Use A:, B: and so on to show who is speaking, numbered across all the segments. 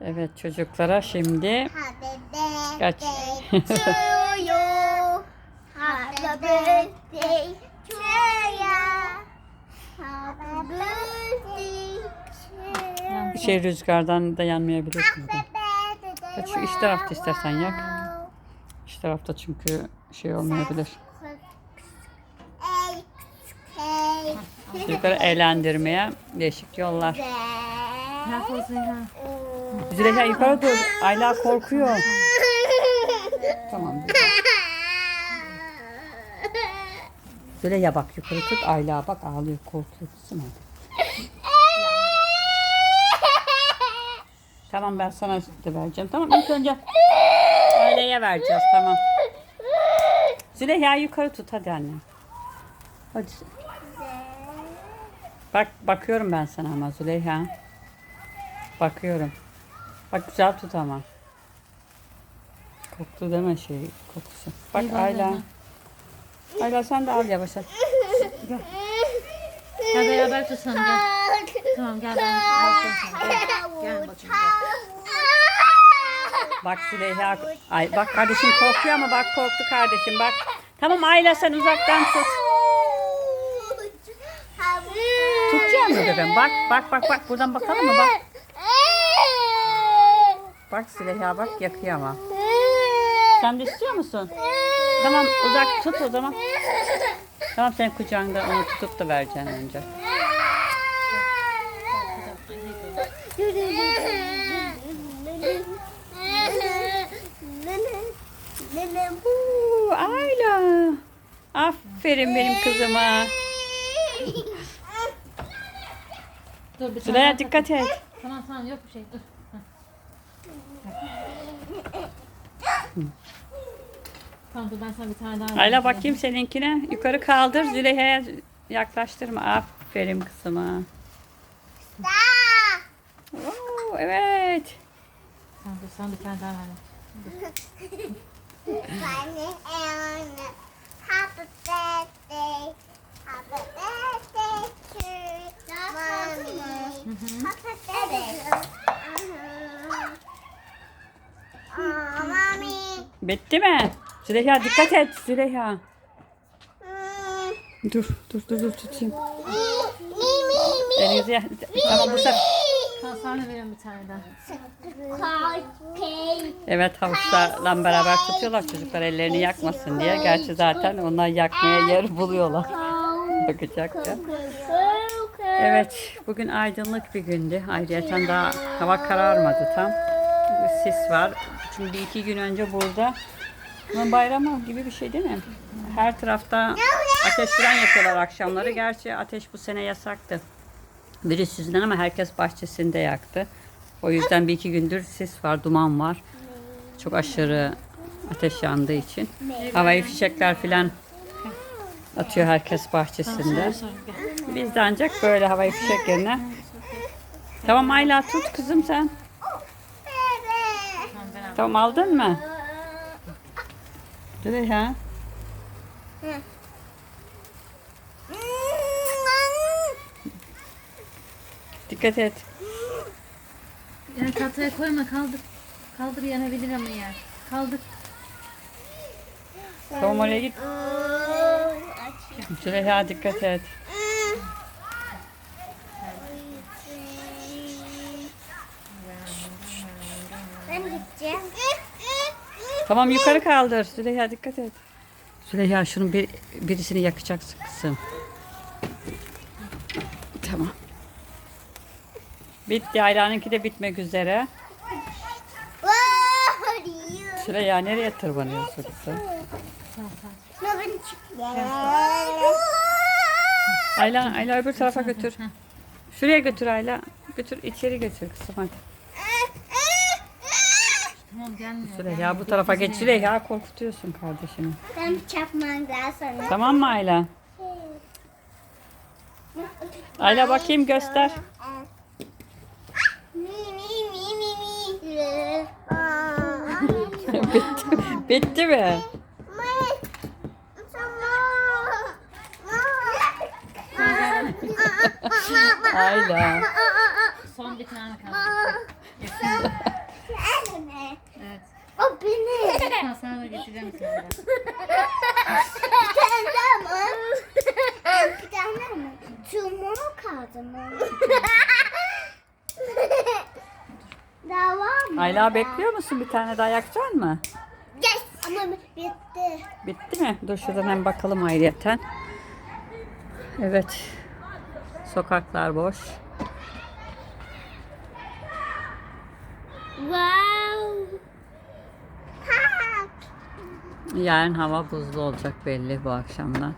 A: Evet çocuklara şimdi Kaç? şey rüzgardan da yanmayabilir. Hadi şu iç tarafta istersen yak. İç tarafta çünkü şey olmayabilir. Çocukları eğlendirmeye değişik yollar. Züleyha yukarı dur. Ayla korkuyor. Tamam. Züleyha bak yukarı tut. Ayla bak ağlıyor korkuyor kızım hadi. Tamam ben sana da vereceğim. Tamam ilk önce Aileye vereceğiz tamam. Züleyha yukarı tut hadi annem. Hadi. Bak bakıyorum ben sana ama Züleyha. Bakıyorum. Bak güzel tut ama. Koktu deme şey kokusu. Bak
B: bak
A: Ayla.
B: Züleyha.
A: Ayla sen de al yavaş yavaş.
B: Gel beraber tutalım gel. Tamam gel ben bakıyorum sana. Gel, gel bakayım gel.
A: Bak Züleyha. Ay bak kardeşim korkuyor ama bak korktu kardeşim bak. Tamam Ayla sen uzaktan tut. Tutacağım mı bebeğim? Bak bak bak bak buradan bakalım mı bak. Bak Züleyha bak yakıyor ama. Sen de istiyor musun? Tamam uzak tut o zaman. Tamam sen kucağında onu tutup da vereceksin önce. Uuu, Ayla. Aferin benim kızıma.
B: Dur bir tane
A: Züleyha dikkat et.
B: Tamam tamam yok bir şey dur. Dur ben sana bir tane daha
A: Ayla bakayım seninkine. Yukarı kaldır. Züleyha'ya yaklaştırma. Aferin kızıma. Oo, evet.
B: Tamam dur sana bir tane daha
C: birthday. Happy birthday to mommy. Happy birthday. Aa, mommy.
A: Bitti mi? Züleyha dikkat et. Züleyha. Dur dur dur dur tutayım. Elinizi Tamam bu sefer.
B: Veriyorum bir tane daha.
A: Evet havuçlarla beraber tutuyorlar çocuklar ellerini yakmasın diye. Gerçi zaten onlar yakmaya yer buluyorlar. Bakacak ya. Evet bugün aydınlık bir gündü. Ayrıca daha hava kararmadı tam. Sis var. Bir iki gün önce burada ama bayramı gibi bir şey değil mi? Her tarafta ateş falan yakıyorlar akşamları. Gerçi ateş bu sene yasaktı. Virüs yüzünden ama herkes bahçesinde yaktı. O yüzden bir iki gündür sis var, duman var. Çok aşırı ateş yandığı için. Havai fişekler falan atıyor herkes bahçesinde. Biz de ancak böyle havai fişek yerine. Tamam Ayla tut kızım sen.
B: Tamam
A: aldın mı? Züleyha. Dikkat et.
B: Yani tahtaya koyma kaldır. Kaldır yanabilir ama yer. Kaldır.
A: Tamam oraya git. Züleyha dikkat et. Tamam yukarı kaldır. Züleyha dikkat et. Züleyha şunun bir, birisini yakacaksın kızım. Tamam. Bitti. Aylan'ınki de bitmek üzere. Züleyha nereye tırmanıyorsun kızım? Ayla, Ayla öbür tarafa götür. Şuraya götür Ayla. Götür içeri götür kızım hadi.
B: Tamam gelmiyor.
A: Züleyha bu tarafa geç. Züleyha korkutuyorsun kardeşimi.
C: Ben çarpmam daha sonra.
A: Tamam mı Ayla? Ayla bakayım göster.
C: Mi mi mi mi mi. Aa.
A: bitti, bitti mi? Ayla.
B: Son bir tane kaldı. Orada?
C: Bir tane daha mı? Bir tane daha mı? Çubuğu kaldı mı? Daha var mı?
A: Ayla bekliyor musun? Bir tane daha yakacaksın mı?
C: Yes. Ama bitti.
A: Bitti mi? Dur şuradan hem bakalım ayrıyeten. Evet. Sokaklar boş.
C: Wow. Ha.
A: Yarın hava buzlu olacak belli bu akşamdan.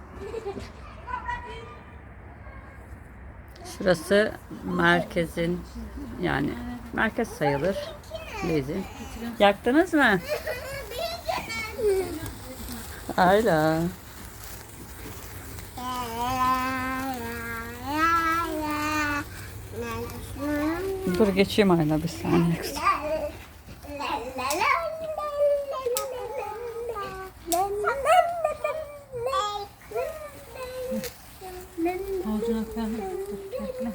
A: Şurası merkezin yani merkez sayılır. Lezin. Yaktınız mı? Ayla. Dur geçeyim Ayla bir saniye. kızım.
B: Avucuna koyalım. Dur, bekle.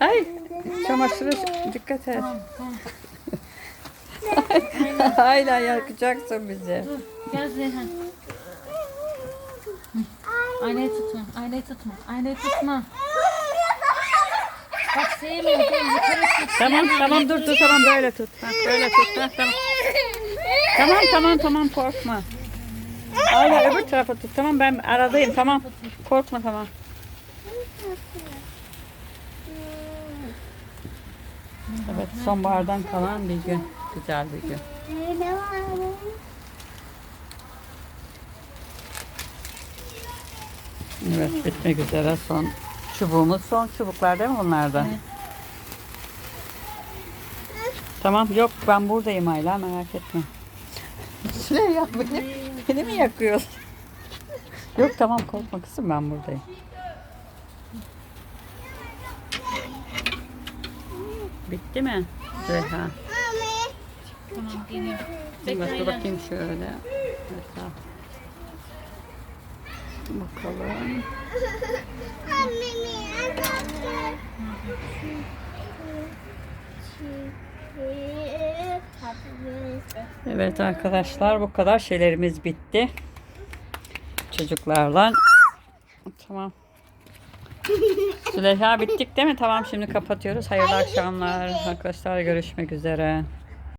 A: Ay çamaşırı dikkat et. Ayla yakacaksın bizi.
B: Dur gel Zeyhan. Aynayı tutma. Aynayı tutma. Aynayı tutma. Bak sevmiyorum. Yukarı tut.
A: Tamam tamam dur dur tamam böyle tut. Ha, böyle tut. Ha, tamam. Tamam tamam tamam korkma. Ayla öbür tarafa tut. Tamam ben aradayım tamam. Korkma tamam. Evet sonbahardan kalan bir gün. Güzel bir gün. Evet bitmek üzere son çubuğumuz. Son çubuklar değil mi bunlardan?
B: Evet.
A: Tamam yok ben buradayım Ayla merak etme. Süleyman beni, beni mi yakıyorsun? Yok tamam korkma kızım ben buradayım. Bitti mi? Zehra.
B: Tamam geliyor. Bekle
A: dur bakayım şöyle. Zehra. Bakalım. Evet arkadaşlar bu kadar şeylerimiz bitti. Çocuklarla. Tamam. Züleyha bittik değil mi? Tamam şimdi kapatıyoruz. Hayırlı akşamlar. Arkadaşlar görüşmek üzere.